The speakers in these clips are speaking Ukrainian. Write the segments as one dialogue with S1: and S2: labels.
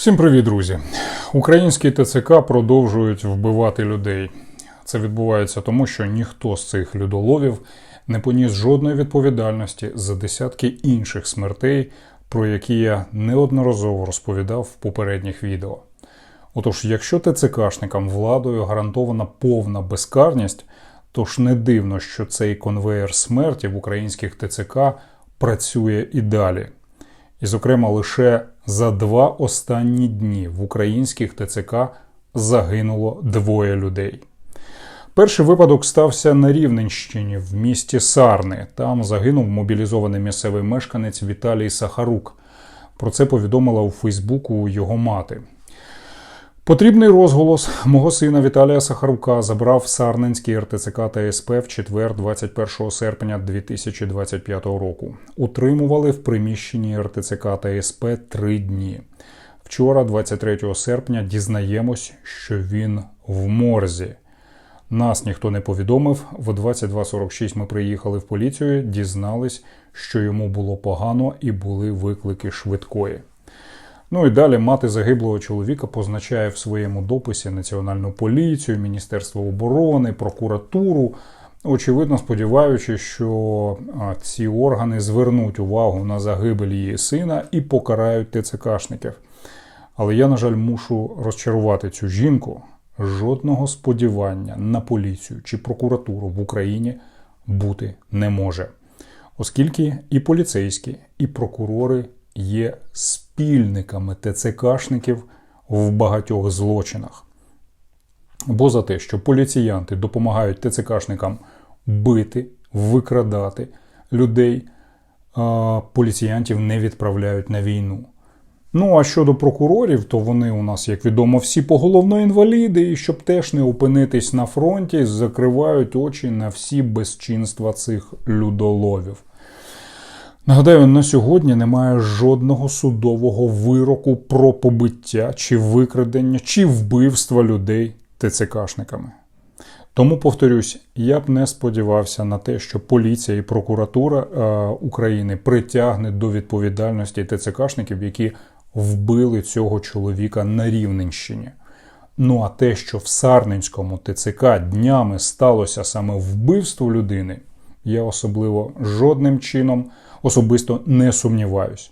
S1: Всім привіт, друзі! Українські ТЦК продовжують вбивати людей. Це відбувається тому, що ніхто з цих людоловів не поніс жодної відповідальності за десятки інших смертей, про які я неодноразово розповідав в попередніх відео. Отож, якщо ТЦКшникам владою гарантована повна безкарність, то ж не дивно, що цей конвеєр смерті в українських ТЦК працює і далі. І, зокрема, лише за два останні дні в українських ТЦК загинуло двоє людей. Перший випадок стався на Рівненщині в місті Сарни. Там загинув мобілізований місцевий мешканець Віталій Сахарук. Про це повідомила у Фейсбуку його мати. Потрібний розголос мого сина Віталія Сахарука забрав Сарненський РТЦК та СП в четвер, 21 серпня 2025 року. Утримували в приміщенні РТЦК та СП три дні. Вчора, 23 серпня, дізнаємось, що він в морзі. Нас ніхто не повідомив. В 22.46 ми приїхали в поліцію, дізнались, що йому було погано і були виклики швидкої. Ну і далі мати загиблого чоловіка позначає в своєму дописі Національну поліцію, Міністерство оборони, прокуратуру, очевидно сподіваючись, що ці органи звернуть увагу на загибель її сина і покарають ТЦКшників. Але я, на жаль, мушу розчарувати цю жінку. Жодного сподівання на поліцію чи прокуратуру в Україні бути не може, оскільки і поліцейські, і прокурори є спільниками ТЦКшників в багатьох злочинах. Бо за те, що поліціянти допомагають ТЦКшникам бити, викрадати людей, поліціянтів не відправляють на війну. Ну, а щодо прокурорів, то вони у нас, як відомо, всі поголовно інваліди, і щоб теж не опинитись на фронті, закривають очі на всі безчинства цих людоловів. Нагадаю, на сьогодні немає жодного судового вироку про побиття чи викрадення, чи вбивства людей ТЦКшниками. Тому повторюсь, я б не сподівався на те, що поліція і прокуратура е, України притягне до відповідальності ТЦКшників, які вбили цього чоловіка на Рівненщині. Ну а те, що в Сарненському ТЦК днями сталося саме вбивство людини, я особливо жодним чином особисто не сумніваюсь.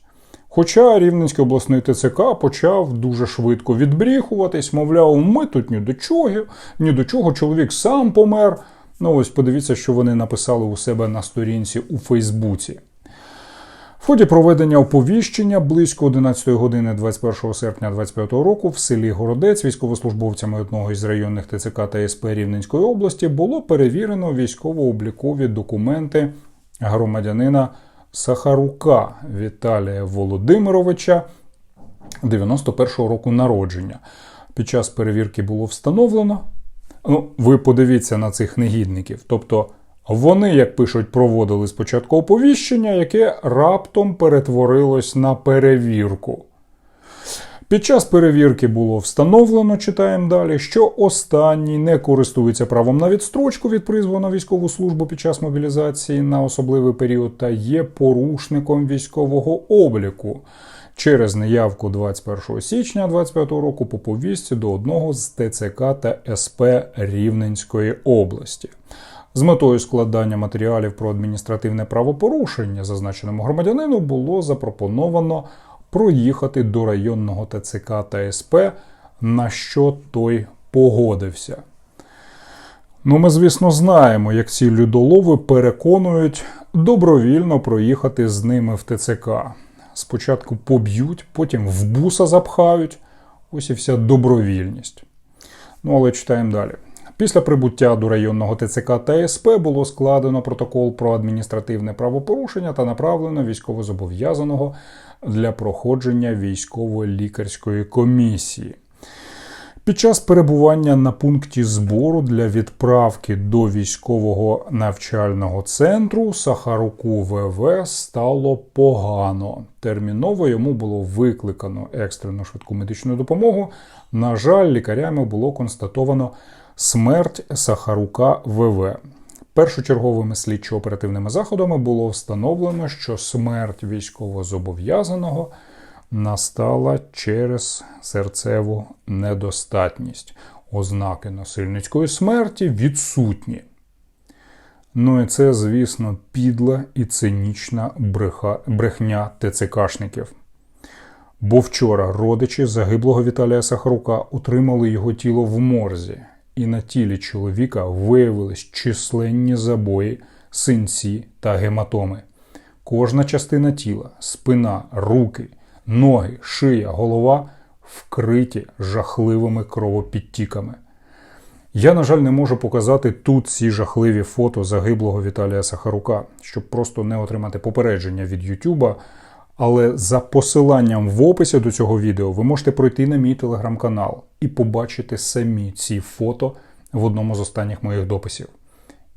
S1: Хоча Рівненський обласний ТЦК почав дуже швидко відбріхуватись, мовляв, ми тут ні до чого, ні до чого, чоловік сам помер. Ну ось подивіться, що вони написали у себе на сторінці у Фейсбуці. В ході проведення оповіщення близько 11 години 21 серпня 2025 року в селі Городець військовослужбовцями одного із районних ТЦК та СП Рівненської області було перевірено військово-облікові документи громадянина Сахарука Віталія Володимировича 91-го року народження. Під час перевірки було встановлено. Ну, ви подивіться на цих негідників. Тобто вони, як пишуть, проводили спочатку оповіщення, яке раптом перетворилось на перевірку. Під час перевірки було встановлено, читаємо далі, що останній не користується правом на відстрочку від призву на військову службу під час мобілізації на особливий період та є порушником військового обліку через неявку 21 січня 2025 року по повістці до одного з ТЦК та СП Рівненської області. З метою складання матеріалів про адміністративне правопорушення зазначеному громадянину було запропоновано проїхати до районного ТЦК та СП, на що той погодився. Ну, ми, звісно, знаємо, як ці людолови переконують добровільно проїхати з ними в ТЦК. Спочатку поб'ють, потім в буса запхають. Ось і вся добровільність. Ну, але читаємо далі. Після прибуття до районного ТЦК та СП було складено протокол про адміністративне правопорушення та направлено військовозобов'язаного для проходження військово-лікарської комісії. Під час перебування на пункті збору для відправки до військового навчального центру Сахаруку ВВ стало погано. Терміново йому було викликано екстрену швидку медичну допомогу. На жаль, лікарями було констатовано смерть Сахарука ВВ. Першочерговими слідчо-оперативними заходами було встановлено, що смерть військовозобов'язаного настала через серцеву недостатність. Ознаки насильницької смерті відсутні. Ну і це, звісно, підла і цинічна бреха, брехня ТЦКшників. Бо вчора родичі загиблого Віталія Сахарука отримали його тіло в морзі, і на тілі чоловіка виявились численні забої, синці та гематоми. Кожна частина тіла, спина, руки, ноги, шия, голова вкриті жахливими кровопідтіками. Я, на жаль, не можу показати тут ці жахливі фото загиблого Віталія Сахарука, щоб просто не отримати попередження від Ютуба. Але за посиланням в описі до цього відео ви можете пройти на мій телеграм-канал і побачити самі ці фото в одному з останніх моїх дописів.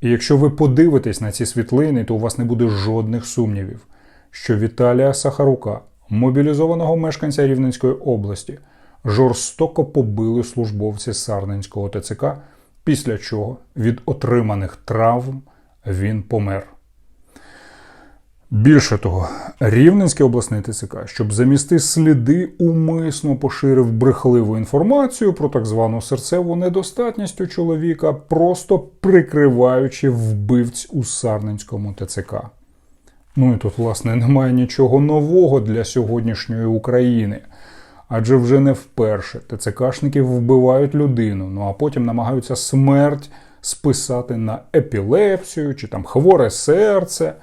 S1: І якщо ви подивитесь на ці світлини, то у вас не буде жодних сумнівів, що Віталія Сахарука, мобілізованого мешканця Рівненської області, жорстоко побили службовці Сарненського ТЦК, після чого від отриманих травм він помер. Більше того, Рівненський обласний ТЦК, щоб замісти сліди, умисно поширив брехливу інформацію про так звану серцеву недостатність у чоловіка, просто прикриваючи вбивць у Сарненському ТЦК. Ну і тут, власне, немає нічого нового для сьогоднішньої України. Адже вже не вперше ТЦКшники вбивають людину, ну а потім намагаються смерть списати на епілепсію чи там хворе серце.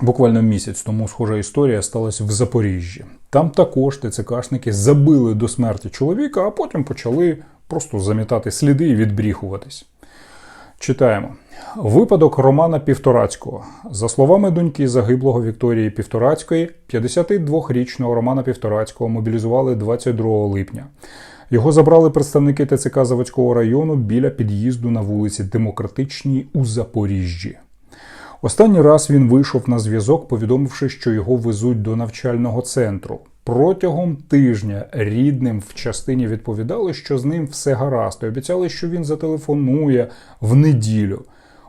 S1: Буквально місяць тому схожа історія сталася в Запоріжжі. Там також ТЦКшники забили до смерті чоловіка, а потім почали просто замітати сліди і відбріхуватись. Читаємо. Випадок Романа Півторацького. За словами доньки загиблого Вікторії Півторацької, 52-річного Романа Півторацького мобілізували 22 липня. Його забрали представники ТЦК Заводського району біля під'їзду на вулиці Демократичній у Запоріжжі. Останній раз він вийшов на зв'язок, повідомивши, що його везуть до навчального центру. Протягом тижня рідним в частині відповідали, що з ним все гаразд, і обіцяли, що він зателефонує в неділю.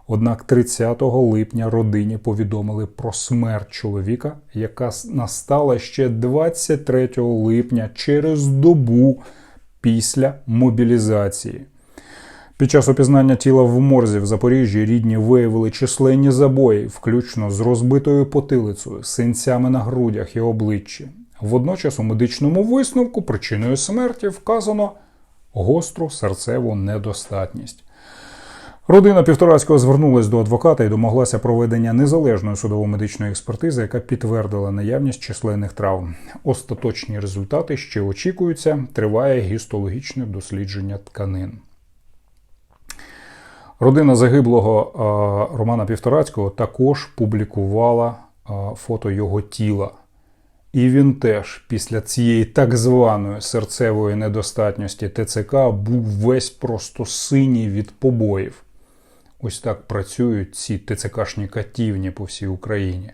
S1: Однак 30 липня родині повідомили про смерть чоловіка, яка настала ще 23 липня через добу після мобілізації. Під час опізнання тіла в морзі в Запоріжжі рідні виявили численні забої, включно з розбитою потилицею, синцями на грудях і обличчі. Водночас у медичному висновку причиною смерті вказано гостру серцеву недостатність. Родина Півторацького звернулась до адвоката і домоглася проведення незалежної судово-медичної експертизи, яка підтвердила наявність численних травм. Остаточні результати ще очікуються. Триває гістологічне дослідження тканин. Родина загиблого Романа Півторацького також публікувала фото його тіла. І він теж після цієї так званої серцевої недостатності ТЦК був весь просто синій від побоїв. Ось так працюють ці ТЦКшні катівні по всій Україні.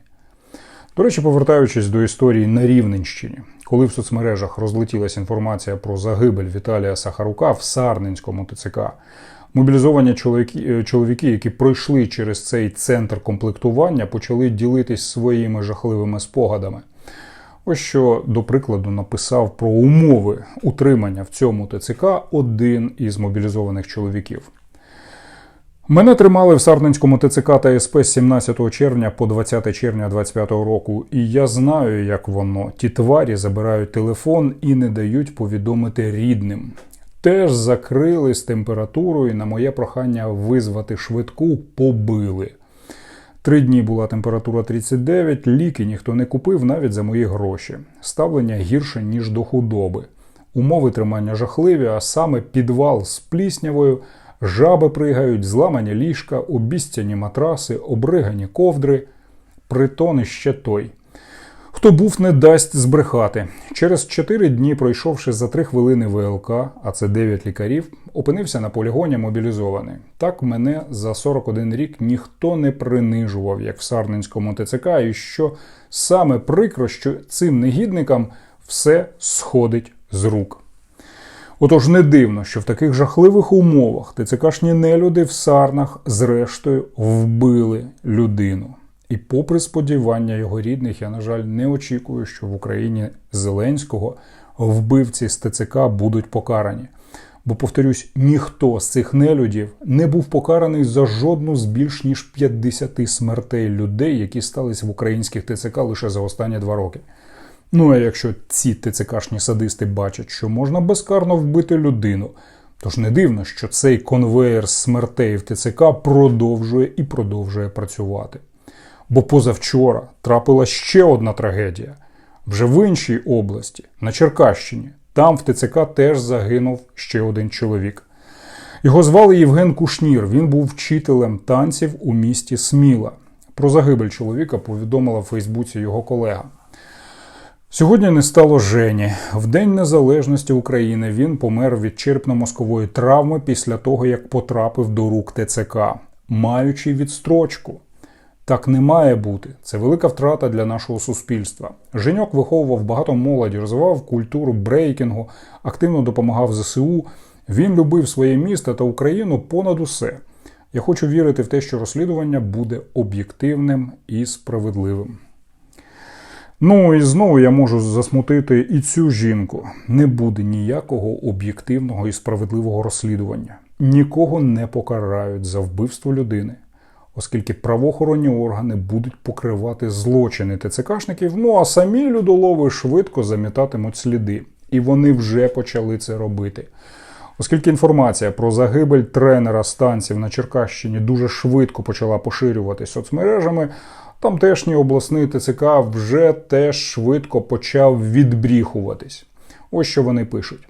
S1: До речі, повертаючись до історії на Рівненщині, коли в соцмережах розлетілася інформація про загибель Віталія Сахарука в Сарненському ТЦК, мобілізовані чоловіки, чоловіки, які пройшли через цей центр комплектування, почали ділитись своїми жахливими спогадами. Ось що, до прикладу, написав про умови утримання в цьому ТЦК один із мобілізованих чоловіків. Мене тримали в Сарненському ТЦК та СП з 17 червня по 20 червня 25 року, і я знаю, як воно. Ті тварі забирають телефон і не дають повідомити рідним. Теж закрили з температурою на моє прохання визвати швидку побили. Три дні була температура 39, ліки ніхто не купив навіть за мої гроші. Ставлення гірше, ніж до худоби. Умови тримання жахливі, а саме підвал з пліснявою, жаби пригають, зламані ліжка, обіцяні матраси, обригані ковдри. Притон іще той. Хто був, не дасть збрехати. Через 4 дні, пройшовши за 3 хвилини ВЛК, а це 9 лікарів, опинився на полігоні мобілізований. Так мене за 41 рік ніхто не принижував, як в Сарненському ТЦК, і що саме прикро, що цим негідникам все сходить з рук. Отож, не дивно, що в таких жахливих умовах ТЦКшні нелюди в сарнах, зрештою, вбили людину. І попри сподівання його рідних, я, на жаль, не очікую, що в Україні Зеленського вбивці з ТЦК будуть покарані. Бо, повторюсь, ніхто з цих нелюдів не був покараний за жодну з більш ніж 50 смертей людей, які сталися в українських ТЦК лише за останні два роки. Ну а якщо ці ТЦКшні садисти бачать, що можна безкарно вбити людину, то ж не дивно, що цей конвеєр смертей в ТЦК продовжує і продовжує працювати. Бо позавчора трапила ще одна трагедія. Вже в іншій області, на Черкащині, там в ТЦК теж загинув ще один чоловік. Його звали Євген Кушнір. Він був вчителем танців у місті Сміла. Про загибель чоловіка повідомила в Фейсбуці його колега. Сьогодні не стало Жені. В День Незалежності України він помер від черепно-мозкової травми після того, як потрапив до рук ТЦК, маючи відстрочку. Так не має бути. Це велика втрата для нашого суспільства. Женьок виховував багато молоді, розвивав культуру брейкінгу, активно допомагав ЗСУ. Він любив своє місто та Україну понад усе. Я хочу вірити в те, що розслідування буде об'єктивним і справедливим. Ну і знову я можу засмутити і цю жінку. Не буде ніякого об'єктивного і справедливого розслідування. Нікого не покарають за вбивство людини, оскільки правоохоронні органи будуть покривати злочини ТЦКшників, ну а самі людолови швидко замітатимуть сліди. І вони вже почали це робити. Оскільки інформація про загибель тренера станців на Черкащині дуже швидко почала поширюватися соцмережами, тамтешній обласний ТЦК вже теж швидко почав відбріхуватись. Ось що вони пишуть.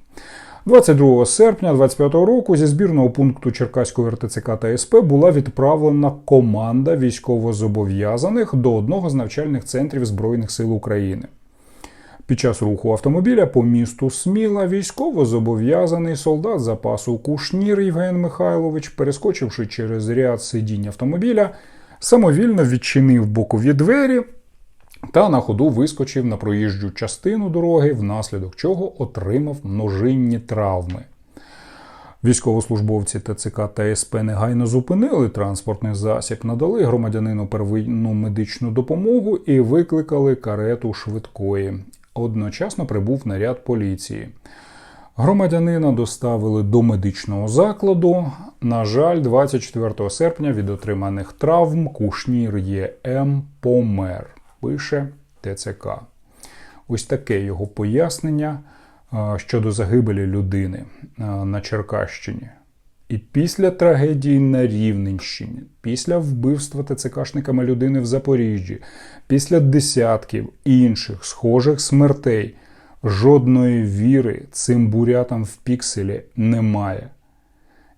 S1: 22 серпня 25 року зі збірного пункту Черкаської РТЦК та СП була відправлена команда військовозобов'язаних до одного з навчальних центрів Збройних сил України. Під час руху автомобіля по місту Сміла військово зобов'язаний солдат запасу Кушнір Євген Михайлович, перескочивши через ряд сидінь автомобіля, самовільно відчинив бокові двері та на ходу вискочив на проїжджу частину дороги, внаслідок чого отримав множинні травми. Військовослужбовці ТЦК та СП негайно зупинили транспортний засіб, надали громадянину первинну медичну допомогу і викликали карету швидкої. Одночасно прибув наряд поліції. Громадянина доставили до медичного закладу. На жаль, 24 серпня від отриманих травм Кушнір ЄМ помер, пише ТЦК. Ось таке його пояснення щодо загибелі людини на Черкащині. І після трагедії на Рівненщині, після вбивства ТЦКшниками людини в Запоріжжі, після десятків інших схожих смертей, жодної віри цим бурятам в пікселі немає.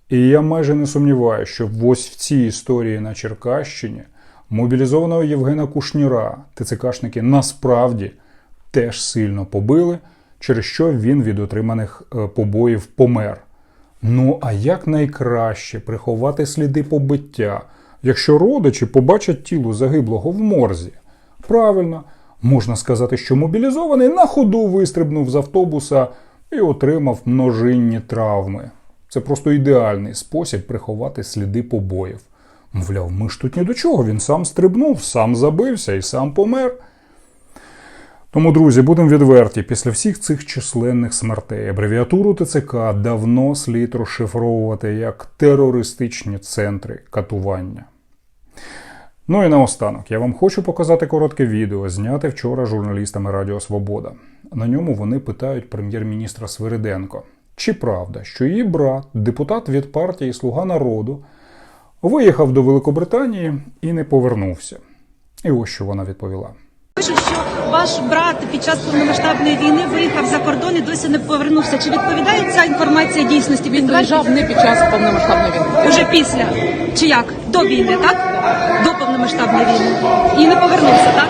S1: І я майже не сумніваюся, що ось в цій історії на Черкащині мобілізованого Євгена Кушніра ТЦКшники насправді теж сильно побили, через що він від отриманих побоїв помер. Ну, а як найкраще приховати сліди побиття, якщо родичі побачать тіло загиблого в морзі? Правильно, можна сказати, що мобілізований на ходу вистрибнув з автобуса і отримав множинні травми. Це просто ідеальний спосіб приховати сліди побоїв. Мовляв, ми ж тут ні до чого, він сам стрибнув, сам забився і сам помер. Тому, друзі, будемо відверті, після всіх цих численних смертей абревіатуру ТЦК давно слід розшифровувати як терористичні центри катування. Ну і наостанок, я вам хочу показати коротке відео, зняте вчора журналістами Радіо Свобода. На ньому вони питають прем'єр-міністра Свириденко, чи правда, що її брат, депутат від партії Слуга народу, виїхав до Великобританії і не повернувся. І ось що вона відповіла.
S2: Пишуть, що ваш брат під час повномасштабної війни виїхав за кордон і досі не повернувся. Чи відповідає ця інформація дійсності?
S3: Він виїжджав не під час повномасштабної війни.
S2: уже після чи як до війни, так до повномасштабної війни і не повернувся, так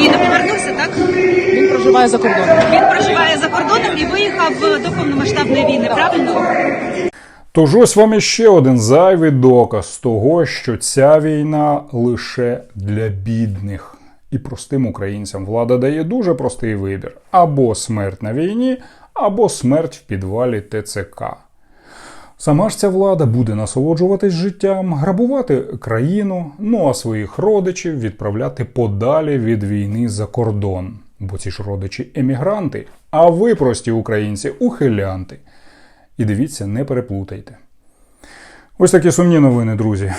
S2: і не повернувся, так
S3: Він проживає за кордоном.
S2: він проживає за кордоном і виїхав до повномасштабної війни. Правильно?
S1: Тож ось вам іще один зайвий доказ того, що ця війна лише для бідних. І простим українцям влада дає дуже простий вибір: або смерть на війні, або смерть в підвалі ТЦК. Сама ж ця влада буде насолоджуватись життям, грабувати країну, ну а своїх родичів відправляти подалі від війни за кордон. Бо ці ж родичі емігранти, а ви, прості українці, ухилянти. І дивіться, не переплутайте. Ось такі сумні новини, друзі.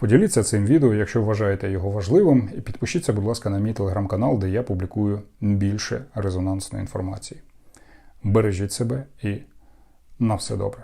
S1: Поділіться цим відео, якщо вважаєте його важливим, і підпишіться, будь ласка, на мій телеграм-канал, де я публікую більше резонансної інформації. Бережіть себе і на все добре.